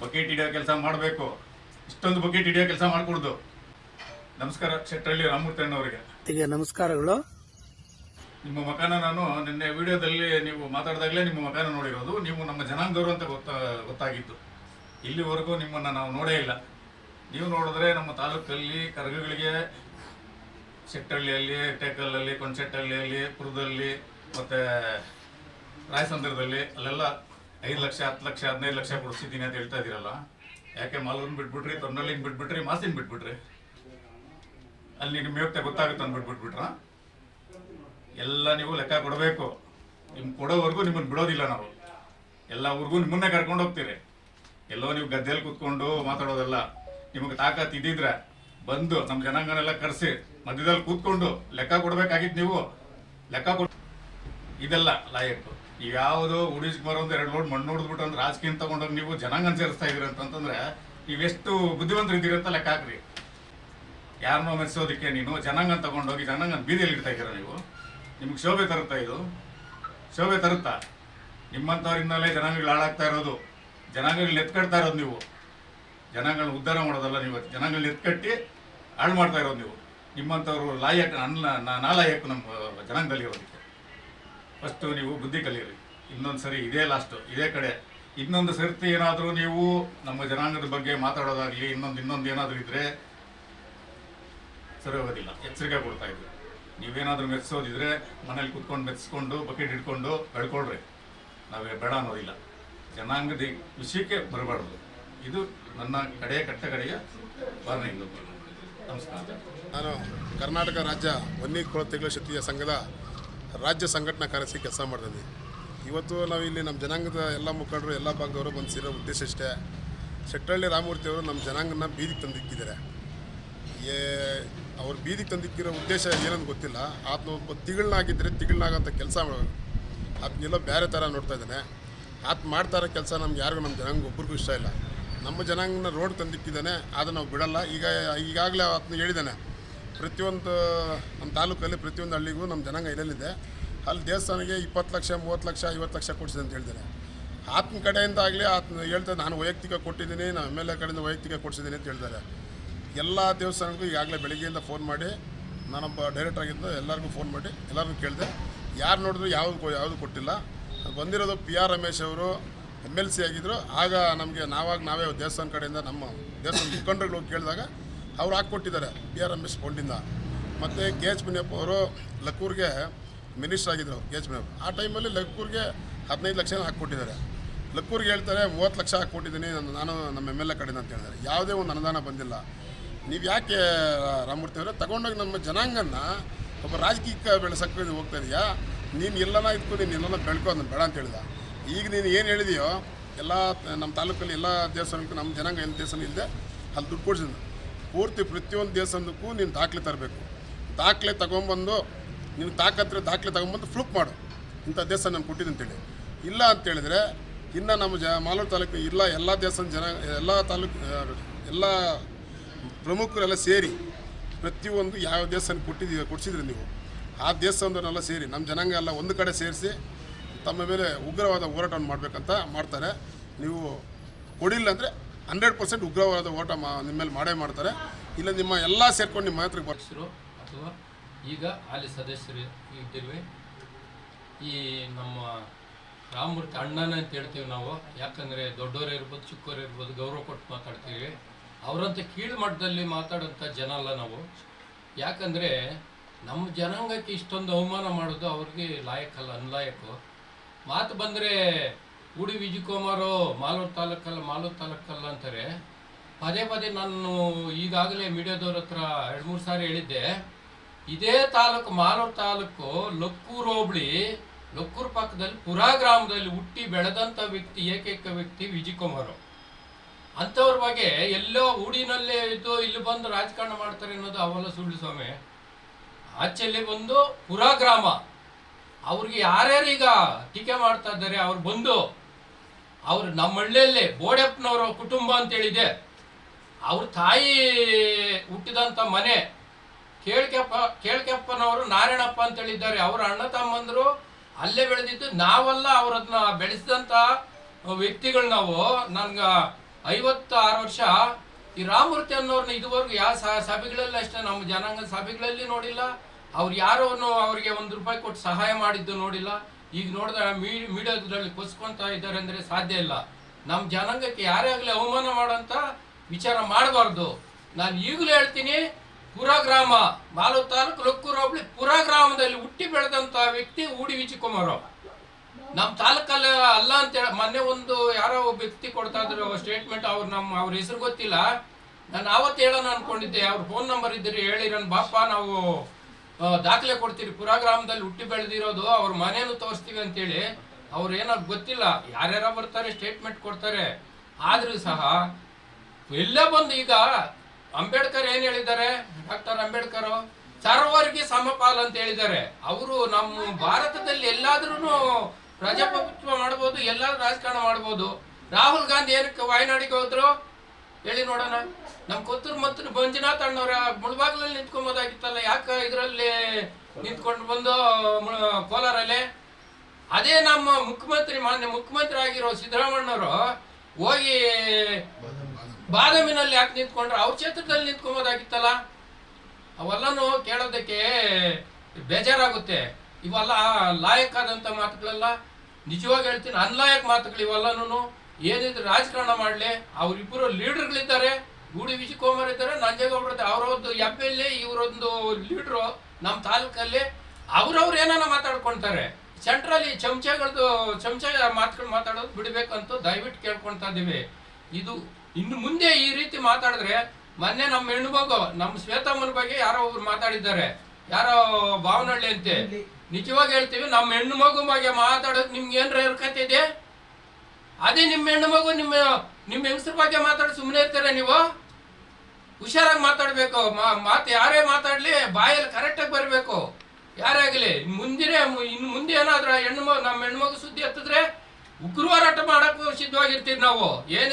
Bucket ಹಿಡಿಯೋ ಕೆಲಸ ಮಾಡಬೇಕು. ಇಷ್ಟೊಂದು ಬಕೆಟ್ ಹಿಡಿಯೋ ಕೆಲಸ ಮಾಡಿಕೊಡುದು. ನಮಸ್ಕಾರ ಶೆಟ್ಟಳ್ಳಿ ರಾಮಮೂರ್ತಣ್ಣವರಿಗೆ ಈಗ ನಮಸ್ಕಾರಗಳು. ನಿಮ್ಮ ಮಕಾನ ನಾನು ನಿನ್ನೆ ವಿಡಿಯೋದಲ್ಲಿ ನೀವು ಮಾತಾಡಿದಾಗಲೇ ನಿಮ್ಮ ಮಕಾನ ನೋಡಿರೋದು. ನೀವು ನಮ್ಮ ಜನಾಂಗದವರು ಅಂತ ಗೊತ್ತಾ ಗೊತ್ತಾಗಿತ್ತು ಇಲ್ಲಿವರೆಗೂ ನಿಮ್ಮನ್ನು ನಾವು ನೋಡೇ ಇಲ್ಲ. ನೀವು ನೋಡಿದ್ರೆ ನಮ್ಮ ತಾಲೂಕಲ್ಲಿ ಕರಗಗಳಿಗೆ ಶೆಟ್ಟಳ್ಳಿಯಲ್ಲಿ ಟೇಕಲ್ಲಲ್ಲಿ ಕೊಂಚೆಟ್ಟಳ್ಳಿಯಲ್ಲಿ ಪುರದಲ್ಲಿ ಮತ್ತು ರಾಯಸಂದ್ರದಲ್ಲಿ ಅಲ್ಲೆಲ್ಲ ಐದು ಲಕ್ಷ, ಹತ್ತು ಲಕ್ಷ, ಹದಿನೈದು ಲಕ್ಷ ಕೊಡಿಸಿದ್ದೀನಿ ಅಂತ ಹೇಳ್ತಾ ಇದ್ದೀರಲ್ಲ? ಯಾಕೆ ಮಲ್ಲನ್ ಬಿಟ್ಬಿಟ್ರಿ ತೊನ್ನಲ್ಲಿನ ಬಿಟ್ಬಿಟ್ರಿ, ಮಾಸಿನ ಬಿಟ್ಬಿಟ್ರಿ? ಅಲ್ಲಿ ನಿಮ್ಮ ಯೋಗ್ಯತೆ ಗೊತ್ತಾಗುತ್ತೆ ಅಂದ್ಬಿಟ್ಬಿಟ್ರ ಎಲ್ಲ ನೀವು ಲೆಕ್ಕ ಕೊಡಬೇಕು. ನಿಮ್ ಕೊಡೋವರೆಗೂ ನಿಮ್ಮನ್ನು ಬಿಡೋದಿಲ್ಲ ನಾವು. ಎಲ್ಲ ಊರಿಗೂ ನಿಮ್ಮನ್ನೇ ಕರ್ಕೊಂಡು ಹೋಗ್ತೀರಿ. ಎಲ್ಲೋ ನೀವು ಗದ್ದೆಯಲ್ಲಿ ಕೂತ್ಕೊಂಡು ಮಾತಾಡೋದಲ್ಲ. ನಿಮಗೆ ತಾಕತ್ ಇದ್ದಿದ್ರೆ ಬಂದು ನಮ್ಮ ಜನಾಂಗನೆಲ್ಲ ಕರೆಸಿ ಮಧ್ಯದಲ್ಲಿ ಕೂತ್ಕೊಂಡು ಲೆಕ್ಕ ಕೊಡಬೇಕಾಗಿತ್ತು ನೀವು. ಲೆಕ್ಕ ಕೊಡ್ ಇದೆಲ್ಲ ಲಾಯಕ್ಕು ಈಗ ಯಾವುದೋ ಉಡೀಸ್ ಕುಮಾರ್ ಒಂದು ಎರಡು ಲೋಡ್ ಮಣ್ಣು ಹೊಡೆದ್ಬಿಟ್ಟು ಅಂದ್ರೆ ರಾಜಕೀಯ ತಗೊಂಡೋಗಿ ನೀವು ಜನಾಂಗ ಸೇರಿಸ್ತಾ ಇದೀರ ಅಂತಂದ್ರೆ ನೀವೆಷ್ಟು ಬುದ್ಧಿವಂತರು ಇದ್ದೀರಂತ ಲೆಕ್ಕ ಹಾಕ್ರಿ. ಯಾರನ್ನೋ ಮೆಚ್ಚೋದಕ್ಕೆ ನೀನು ಜನಾಂಗ ತಗೊಂಡೋಗಿ ಜನಾಂಗ ಬೀದಿಯಲ್ಲಿ ಇಡ್ತಾ ಇದ್ದೀರ ನೀವು? ನಿಮ್ಗೆ ಶೋಭೆ ತರುತ್ತಾ ಇದು? ಶೋಭೆ ತರುತ್ತಾ? ನಿಮ್ಮಂಥವ್ರಿಂದಲೇ ಜನಾಂಗಗಳು ಹಾಳಾಗ್ತಾ ಇರೋದು. ಜನಾಂಗಗಳು ಎತ್ಕಡ್ತಾ ಇರೋದು ನೀವು. ಜನಾಂಗಗಳನ್ನ ಉದ್ಧಾರ ಮಾಡೋದಲ್ಲ ನೀವು. ಜನಾಂಗಗಳನ್ನ ಎತ್ಕಟ್ಟಿ ಹಾಳು ಮಾಡ್ತಾ ಇರೋದು ನೀವು. ನಿಮ್ಮಂಥವ್ರು ಲಾಯಕ್ ಅನ್ನ ನಾಲಾಯಕ್ ನಮ್ಮ ಜನಾಂಗದಲ್ಲಿ ಇರೋದಕ್ಕೆ ಫಸ್ಟು ನೀವು ಬುದ್ಧಿ ಕಲಿಯಿರಿ. ಇನ್ನೊಂದು ಸರಿ ಇದೇ ಲಾಸ್ಟು ಇದೇ ಕಡೆ. ಇನ್ನೊಂದು ಸರ್ತಿ ಏನಾದರೂ ನೀವು ನಮ್ಮ ಜನಾಂಗದ ಬಗ್ಗೆ ಮಾತಾಡೋದಾಗಲಿ, ಇನ್ನೊಂದು ಇನ್ನೊಂದು ಏನಾದರೂ ಇದ್ರೆ ಸರಿ ಹೋಗೋದಿಲ್ಲ. ಎಚ್ಚರಿಕೆ ಕೊಡ್ತಾ ಇದ್ರು. ನೀವೇನಾದರೂ ಮೆಚ್ಚಿಸೋದಿದ್ರೆ ಮನೇಲಿ ಕುತ್ಕೊಂಡು ಮೆಚ್ಚಿಸ್ಕೊಂಡು ಬಕೆಟ್ ಹಿಡ್ಕೊಂಡು ಕಳ್ಕೊಳ್ರಿ ನಾವೇ ಬೇಡ ಅನ್ನೋದಿಲ್ಲ. ಜನಾಂಗದ ವಿಷಯಕ್ಕೆ ಬರಬಾರ್ದು. ಇದು ನನ್ನ ಕಡೆಯ ಕಟ್ಟ ಕಡೆಯ ವಾರ್ನಿಂಗ್ ನಮಸ್ಕಾರ. ನಾನು ಕರ್ನಾಟಕ ರಾಜ್ಯ ವನ್ನಿ ಕೊಳತೆಗಳ ಶಕ್ತಿಯ ಸಂಘದ ರಾಜ್ಯ ಸಂಘಟನಾ ಕಾರ್ಯದರ್ಶಿ ಕೆಲಸ ಮಾಡ್ತೀನಿ ಇವತ್ತು ನಾವು ಇಲ್ಲಿ ನಮ್ಮ ಜನಾಂಗದ ಎಲ್ಲ ಮುಖಂಡರು, ಎಲ್ಲ ಭಾಗದವರು ಬಂದು ಸೇರೋ ಉದ್ದೇಶ ಇಷ್ಟೇ. ಶೆಟ್ಟಹಳ್ಳಿ ರಾಮಮೂರ್ತಿ ಅವರು ನಮ್ಮ ಜನಾಂಗನ ಬೀದಿಗೆ ತಂದಿಕ್ಕಿದ್ದಾರೆ ಏ, ಅವ್ರು ಬೀದಿಗೆ ತಂದಿಕ್ಕಿರೋ ಉದ್ದೇಶ ಏನಂತ ಗೊತ್ತಿಲ್ಲ. ಆತನ ಒಬ್ಬ ತಿಗಳನ್ನಾಗಿದ್ದರೆ ತಿಗಳನ್ನಾಗಂಥ ಕೆಲಸ ಆತನೆಲ್ಲೋ ಬೇರೆ ಥರ ನೋಡ್ತಾ ಇದ್ದಾನೆ. ಆತ ಮಾಡ್ತಾ ಇರೋ ಕೆಲಸ ನಮ್ಗೆ ಯಾರಿಗೂ ನಮ್ಮ ಜನಾಂಗ ಒಬ್ರಿಗೂ ಇಷ್ಟ ಇಲ್ಲ. ನಮ್ಮ ಜನಾಂಗನ ರೋಡ್ ತಂದಿಕ್ಕಿದ್ದಾನೆ ಅದನ್ನು ನಾವು ಬಿಡಲ್ಲ. ಈಗ, ಈಗಾಗಲೇ ಆತನ ಹೇಳಿದ್ದಾನೆ, ಪ್ರತಿಯೊಂದು ನಮ್ಮ ತಾಲೂಕಲ್ಲಿ ಪ್ರತಿಯೊಂದು ಹಳ್ಳಿಗೂ ನಮ್ಮ ಜನಾಂಗ ಇರಲಿದೆ. ಅಲ್ಲಿ ದೇವಸ್ಥಾನಕ್ಕೆ ಇಪ್ಪತ್ತು ಲಕ್ಷ, ಮೂವತ್ತು ಲಕ್ಷ, ಐವತ್ತು ಲಕ್ಷ ಕೊಡಿಸಿದೆ ಅಂತ ಹೇಳ್ತಾರೆ ಆತನ ಕಡೆಯಿಂದ ಆಗಲಿ ಆತನ ಹೇಳ್ತಾರೆ ನಾನು ವೈಯಕ್ತಿಕ ಕೊಟ್ಟಿದ್ದೀನಿ, ನಾನು ಎಂ ಎಲ್ ಎ ಕಡೆಯಿಂದ ವೈಯಕ್ತಿಕ ಕೊಡಿಸಿದ್ದೀನಿ ಅಂತ ಹೇಳ್ತಾರೆ. ಎಲ್ಲ ದೇವಸ್ಥಾನಕ್ಕೂ ಈಗಾಗಲೇ ಬೆಳಗ್ಗೆಯಿಂದ ಫೋನ್ ಮಾಡಿ, ನಾನೊಬ್ಬ ಡೈರೆಕ್ಟರ್ ಆಗಿದ್ದು ಎಲ್ಲರಿಗೂ ಫೋನ್ ಮಾಡಿ ಎಲ್ಲರಿಗೂ ಕೇಳಿದೆ. ಯಾರು ನೋಡಿದ್ರು ಯಾವುದು ಯಾವುದು ಕೊಟ್ಟಿಲ್ಲ. ಬಂದಿರೋದು ಪಿ ಆರ್ ರಮೇಶ್ ಅವರು ಎಂ ಎಲ್ ಸಿ ಆಗಿದ್ದರು ಆಗ ನಮಗೆ ನಾವಾಗ ನಾವೇ ದೇವಸ್ಥಾನ ಕಡೆಯಿಂದ ನಮ್ಮ ದೇವಸ್ಥಾನ ಮುಖಂಡರುಗಳು ಕೇಳಿದಾಗ ಅವ್ರು ಹಾಕ್ಕೊಟ್ಟಿದ್ದಾರೆ ಪಿ ಆರ್ ರಮೇಶ್ ಫೋನಿಂದ ಮತ್ತು ಕೆ ಎಚ್ ಮುನಿಯಪ್ಪ ಅವರು ಲಕ್ಕೂರ್ಗೆ ಮಿನಿಸ್ಟರ್ ಆಗಿದ್ದರು ಎಚ್ ಮೇಡಮ್. ಆ ಟೈಮಲ್ಲಿ ಲಕ್ಕೂರ್ಗೆ ಹದಿನೈದು ಲಕ್ಷ ಹಾಕ್ಕೊಟ್ಟಿದ್ದಾರೆ. ಲಕ್ಕೂರ್ಗೆ ಹೇಳ್ತಾರೆ, ಮೂವತ್ತು ಲಕ್ಷ ಹಾಕ್ಕೊಟ್ಟಿದ್ದೀನಿ ನಾನು- ನಾನು ನಮ್ಮ ಎಂ ಎಲ್ ಎ ಕಡೆಯಿಂದ ಅಂತ ಹೇಳಿದ್ದಾರೆ. ಯಾವುದೇ ಒಂದು ಅನುದಾನ ಬಂದಿಲ್ಲ. ನೀವು ಯಾಕೆ ರಾಮಮೂರ್ತಿ ಅವರೇ, ತಗೊಂಡೋಗಿ ನಮ್ಮ ಜನಾಂಗನ ಒಬ್ಬ ರಾಜಕೀಯಕ್ಕೆ ಬೆಳೆಸಕ್ಕೆ ಹೋಗ್ತಾ ಇದೆಯಾ? ನೀನು ಎಲ್ಲನ ಇದ್ಕೋ, ನೀನು ಎಲ್ಲನ ಬೆಳ್ಕೊ, ಅದನ್ನು ಬೇಡ ಅಂತ ಹೇಳಿದ. ಈಗ ನೀನು ಏನು ಹೇಳಿದೆಯೋ, ಎಲ್ಲ ನಮ್ಮ ತಾಲೂಕಲ್ಲಿ ಎಲ್ಲ ದೇವಸ್ಥಾನಕ್ಕೂ ನಮ್ಮ ಜನಾಂಗ ಏನು ದೇವಸ್ಥಾನ ಇಲ್ಲದೆ ಅಲ್ಲಿ ದುಡ್ಡು ಕೊಡ್ಸಿದ್ದು ಪೂರ್ತಿ ಪ್ರತಿಯೊಂದು ದೇವಸ್ಥಾನಕ್ಕೂ ನೀನು ದಾಖಲೆ ತರಬೇಕು. ದಾಖಲೆ ತಗೊಂಬಂದು ನೀನು ತಾಕತ್ತಿರ ದಾಖಲೆ ತಗೊಂಬಂದು ಫ್ಲುಪ್ ಮಾಡು. ಇಂಥ ದೇಶ ನಾನು ಕೊಟ್ಟಿದೆ ಅಂತೇಳಿ. ಇಲ್ಲ ಅಂತೇಳಿದರೆ ಇನ್ನು ನಮ್ಮ ಜ, ಮಾಲೂರು ತಾಲೂಕು ಇಲ್ಲ ಎಲ್ಲ ದೇಶದ ಜನ, ಎಲ್ಲ ತಾಲೂಕು ಎಲ್ಲ ಪ್ರಮುಖರೆಲ್ಲ ಸೇರಿ ಪ್ರತಿಯೊಂದು ಯಾವ ದೇವಸ್ಥಾನ ಕೊಟ್ಟಿದ್ದೀವಿ ಕೊಡಿಸಿದ್ರಿ ನೀವು. ಆ ದೇವಸ್ಥಾನದವರೆಲ್ಲ ಸೇರಿ, ನಮ್ಮ ಜನಾಂಗ ಎಲ್ಲ ಒಂದು ಕಡೆ ಸೇರಿಸಿ ತಮ್ಮ ಮೇಲೆ ಉಗ್ರವಾದ ಹೋರಾಟವನ್ನು ಮಾಡಬೇಕಂತ ಮಾಡ್ತಾರೆ. ನೀವು ಕೊಡಿಲ್ಲ ಅಂದರೆ ಹಂಡ್ರೆಡ್ ಪರ್ಸೆಂಟ್ ಉಗ್ರವಾದ ಹೋರಾಟ ಮಾ, ನಿಮ್ಮ ಮೇಲೆ ಮಾಡೇ ಮಾಡ್ತಾರೆ. ಇಲ್ಲ ನಿಮ್ಮ ಎಲ್ಲ ಸೇರ್ಕೊಂಡು ನಿಮ್ಮ ಹತ್ರಕ್ಕೆ ಬರ್ತೀರೋ ಅಥವಾ ಈಗ ಅಲ್ಲಿ ಸದಸ್ಯರು ಇದ್ದಿರುವೆ. ಈ ನಮ್ಮ ರಾಮಮೂರ್ತಿ ಅಣ್ಣನ ಅಂತ ಹೇಳ್ತೀವಿ ನಾವು. ಯಾಕಂದರೆ ದೊಡ್ಡವರೇ ಇರ್ಬೋದು ಚಿಕ್ಕವರು ಇರ್ಬೋದು, ಗೌರವ ಕೊಟ್ಟು ಮಾತಾಡ್ತೀವಿ. ಅವರಂತ ಕೀಳು ಮಟ್ಟದಲ್ಲಿ ಮಾತಾಡೋಂಥ ಜನ ಅಲ್ಲ ನಾವು. ಯಾಕಂದರೆ ನಮ್ಮ ಜನಾಂಗಕ್ಕೆ ಇಷ್ಟೊಂದು ಅವಮಾನ ಮಾಡೋದು ಅವ್ರಿಗೆ ಲಾಯಕಲ್ಲ ಅನ್ಲಾಯಕು. ಮಾತು ಬಂದರೆ ಉಡಿ ವಿಜಯಕುಮಾರು ಮಾಲೂರು ತಾಲೂಕಲ್ಲ ಮಾಲೂರು ತಾಲೂಕಲ್ಲ ಅಂತಾರೆ. ಪದೇ ಪದೇ ನಾನು ಈಗಾಗಲೇ ಮೀಡಿಯಾದವ್ರ ಹತ್ರ ಎರಡು ಮೂರು ಸಾರಿ ಹೇಳಿದ್ದೆ. ಇದೇ ತಾಲೂಕು ಮಾಲೂರು ತಾಲೂಕು, ಲಕ್ಕೂರು ಹೋಬಳಿ, ಲಕ್ಕೂರು ಪಕ್ಕದಲ್ಲಿ ಪುರ ಗ್ರಾಮದಲ್ಲಿ ಹುಟ್ಟಿ ಬೆಳೆದಂಥ ವ್ಯಕ್ತಿ, ಏಕೈಕ ವ್ಯಕ್ತಿ ವಿಜಯಕುಮಾರ್ ಅಂಥವ್ರ ಬಗ್ಗೆ ಎಲ್ಲೋ ಊಡಿನಲ್ಲೇ ಇದ್ದು ಇಲ್ಲಿ ಬಂದು ರಾಜಕಾರಣ ಮಾಡ್ತಾರೆ ಅನ್ನೋದು ಅವಲ್ಲ ಸುಳ್ಳು ಸ್ವಾಮಿ. ಆಚೆಲ್ಲಿ ಬಂದು ಪುರ ಗ್ರಾಮ. ಅವ್ರಿಗೆ ಯಾರ್ಯಾರೀಗ ಟೀಕೆ ಮಾಡ್ತಾ ಇದ್ದಾರೆ, ಅವ್ರು ಬಂದು, ಅವ್ರು ನಮ್ಮ ಹಳ್ಳಿಯಲ್ಲೇ ಬೋಡೆಪ್ಪನವರ ಕುಟುಂಬ ಅಂತೇಳಿದೆ. ಅವ್ರ ತಾಯಿ ಹುಟ್ಟಿದಂಥ ಮನೆ ಕೇಳ್ಕೆಪ್ಪ, ಕೇಳ್ಕೆಪ್ಪನವರು ನಾರಾಯಣಪ್ಪ ಅಂತ ಹೇಳಿದ್ದಾರೆ ಅವರ ಅಣ್ಣ ತಮ್ಮಂದ್ರು, ಅಲ್ಲೇ ಬೆಳೆದಿದ್ದು ನಾವೆಲ್ಲ ಅವರನ್ನ ಬೆಳೆಸಿದಂಥ ವ್ಯಕ್ತಿಗಳು ನಾವು. ನನ್ಗೆ ಐವತ್ತಾರು ವರ್ಷ. ಈ ರಾಮಮೂರ್ತಿ ಅನ್ನೋರ್ನ ಇದುವರೆಗೂ ಯಾವ ಸಭೆಗಳಲ್ಲಿ ಅಷ್ಟೇ, ನಮ್ಮ ಜನಾಂಗದ ಸಭೆಗಳಲ್ಲಿ ನೋಡಿಲ್ಲ. ಅವ್ರು ಯಾರೋ ಅವರಿಗೆ ಒಂದು ರೂಪಾಯಿ ಕೊಟ್ಟು ಸಹಾಯ ಮಾಡಿದ್ದು ನೋಡಿಲ್ಲ. ಈಗ ನೋಡಿದ್ರೆ ಮೀಡಿಯಾದಲ್ಲಿ ಕೊಸ್ಕೊತಾ ಇದ್ದಾರೆ ಅಂದ್ರೆ ಸಾಧ್ಯ ಇಲ್ಲ. ನಮ್ಮ ಜನಾಂಗಕ್ಕೆ ಯಾರೇ ಆಗಲಿ ಅವಮಾನ ಮಾಡೋಂಥ ವಿಚಾರ ಮಾಡಬಾರ್ದು. ನಾನು ಈಗಲೂ ಹೇಳ್ತೀನಿ ಪುರ ಗ್ರಾಮ ಮಾಲು ತಾಲೂಕು ಲೊಕ್ಕೂರು ಹೋಬಳಿ ಪುರ ಗ್ರಾಮದಲ್ಲಿ ಹುಟ್ಟಿ ಬೆಳೆದಂತ ವ್ಯಕ್ತಿ ಊಡಿ ವಿಚಿಕುಮಾರು ನಮ್ಮ ತಾಲೂಕಲ್ಲ ಅಲ್ಲ ಅಂತ ಹೇಳಿ ಮೊನ್ನೆ ಒಂದು ಯಾರೋ ಒಬ್ಬ ವ್ಯಕ್ತಿ ಕೊಡ್ತಾ ಇದ್ರು ಸ್ಟೇಟ್ಮೆಂಟ್ ಅವ್ರು ನಮ್ಮ, ಅವ್ರ ಹೆಸರು ಗೊತ್ತಿಲ್ಲ. ನಾನು ಆವತ್ತು ಹೇಳೋಣ ಅನ್ಕೊಂಡಿದ್ದೆ, ಅವ್ರ ಫೋನ್ ನಂಬರ್ ಇದ್ದರೆ ಹೇಳಿರನ್ ಬಾಪ ನಾವು ದಾಖಲೆ ಕೊಡ್ತೀರಿ. ಪುರ ಗ್ರಾಮದಲ್ಲಿ ಹುಟ್ಟಿ ಬೆಳೆದಿರೋದು, ಅವ್ರ ಮನೇನು ತೋರಿಸ್ತೀವಿ ಅಂತೇಳಿ ಅವ್ರು ಏನೋ ಗೊತ್ತಿಲ್ಲ. ಯಾರ್ಯಾರ ಬರ್ತಾರೆ ಸ್ಟೇಟ್ಮೆಂಟ್ ಕೊಡ್ತಾರೆ. ಆದರೂ ಸಹ ಎಲ್ಲೇ ಬಂದು ಈಗ ಅಂಬೇಡ್ಕರ್ ಏನ್ ಹೇಳಿದ್ದಾರೆ? ಡಾಕ್ಟರ್ ಅಂಬೇಡ್ಕರ್? ಸರ್ವರಿಗೆ ಸಮಪಾಲ್ ಅಂತ ಹೇಳಿದ್ದಾರೆ. ಅವರು ನಮ್ಮ ಭಾರತದಲ್ಲಿ ಎಲ್ಲಾದ್ರೂ ಪ್ರಜಾಪ್ರಭುತ್ವ ಮಾಡ್ಬೋದು, ಎಲ್ಲಾದ್ರೂ ರಾಜಕಾರಣ ಮಾಡ್ಬೋದು. ರಾಹುಲ್ ಗಾಂಧಿ ಏನಕ್ಕೆ ವಾಯನಾಡಿಗೆ ಹೋದ್ರು? ಹೇಳಿ ನೋಡೋಣ. ನಮ್ಮ ಕೊತ್ತೂರು ಮತ್ತು ಮಂಜುನಾಥ್ ಅಣ್ಣವ್ರ ಮುಳಬಾಗ್ಲಲ್ಲಿ ನಿಂತ್ಕೊಂಬೋದಾಗಿತ್ತಲ್ಲ, ಯಾಕ ಇದರಲ್ಲಿ ನಿಂತ್ಕೊಂಡು ಬಂದು ಕೋಲಾರಲ್ಲಿ? ಅದೇ ನಮ್ಮ ಮುಖ್ಯಮಂತ್ರಿ, ಮಾನ್ಯ ಮುಖ್ಯಮಂತ್ರಿ ಆಗಿರೋ ಸಿದ್ದರಾಮಣ್ಣವರು ಹೋಗಿ ಬಾದಾಮಿನಲ್ಲಿ ಯಾಕೆ ನಿಂತ್ಕೊಂಡ್ರೆ? ಅವ್ರ ಕ್ಷೇತ್ರದಲ್ಲಿ ನಿಂತ್ಕೊಂಬೋದಾಗಿತ್ತಲ್ಲ? ಅವೆಲ್ಲನೂ ಕೇಳೋದಕ್ಕೆ ಬೇಜಾರಾಗುತ್ತೆ. ಇವೆಲ್ಲ ಲಾಯಕ್ ಆದಂಥ ಮಾತುಗಳೆಲ್ಲ. ನಿಜವಾಗಿ ಹೇಳ್ತೀನಿ, ಅನ್ಲಾಯಕ್ ಮಾತುಗಳು ಇವೆಲ್ಲನೂ ಏನಿದ್ರು ರಾಜಕಾರಣ ಮಾಡಲಿ ಅವರಿಬ್ಬರು ಲೀಡರ್ಗಳಿದ್ದಾರೆ. ಗೂಡಿ ವಿಜಯಕುಮಾರ್ ಇದ್ದಾರೆ ಇದ್ದಾರೆ. ಅವರೊಂದು ಎಂ ಎಲ್ ಎ, ಇವರೊಂದು ಲೀಡ್ರು ನಮ್ಮ ತಾಲೂಕಲ್ಲಿ. ಅವ್ರವ್ರು ಏನಾನ ಮಾತಾಡ್ಕೊಳ್ತಾರೆ ಸೆಂಟ್ರಲ್ಲಿ ಚಮಚಗಳದ್ದು, ಚಮಚ ಮಾತುಗಳು ಮಾತಾಡೋದು ಬಿಡಬೇಕಂತ ದಯವಿಟ್ಟು ಕೇಳ್ಕೊಳ್ತಾ ಇದ್ದೀವಿ ಇದು ಇನ್ನು ಮುಂದೆ ಈ ರೀತಿ ಮಾತಾಡಿದ್ರೆ ಮೊನ್ನೆ ನಮ್ಮ ಹೆಣ್ಣು ಮಗು ನಮ್ಮ ಶ್ವೇತಮ್ಮನ ಬಗ್ಗೆ ಯಾರೋ ಒಬ್ರು ಮಾತಾಡಿದ್ದಾರೆ. ಯಾರೋ ಭಾವನಹಳ್ಳಿ ಅಂತೆ. ನಿಜವಾಗಿ ಹೇಳ್ತೀವಿ ನಮ್ಮ ಹೆಣ್ಣು ಮಗು ಬಗ್ಗೆ ಮಾತಾಡೋದು ನಿಮ್ಗೆ ಏನ್ರ ಇರ್ಕತೆ ಇದೆ? ಅದೇ ನಿಮ್ಮ ಹೆಣ್ಣು ಮಗು ನಿಮ್ಮ ನಿಮ್ಮ ಹೆಂಗಸ್ರ ಬಗ್ಗೆ ಮಾತಾಡಿ ಸುಮ್ಮನೆ ಇರ್ತೀರ ನೀವು? ಹುಷಾರಾಗಿ ಮಾತಾಡಬೇಕು. ಮಾತು ಯಾರೇ ಮಾತಾಡ್ಲಿ ಬಾಯಲ್ಲಿ ಕರೆಕ್ಟಾಗಿ ಬರಬೇಕು. ಯಾರೇ ಆಗಲಿ ಮುಂದಿನ ಇನ್ನು ಮುಂದೆ ಏನಾದ್ರೂ ಹೆಣ್ಣು ಮಗು ನಮ್ಮ ಹೆಣ್ಣು ಮಗು ಸುದ್ದಿ ಎತ್ತಿದ್ರೆ ಉಗ್ರ ಹೋರಾಟ ಮಾಡಕ್ಕೂ ಸಿದ್ಧವಾಗಿರ್ತೀವಿ ನಾವು. ಏನೇ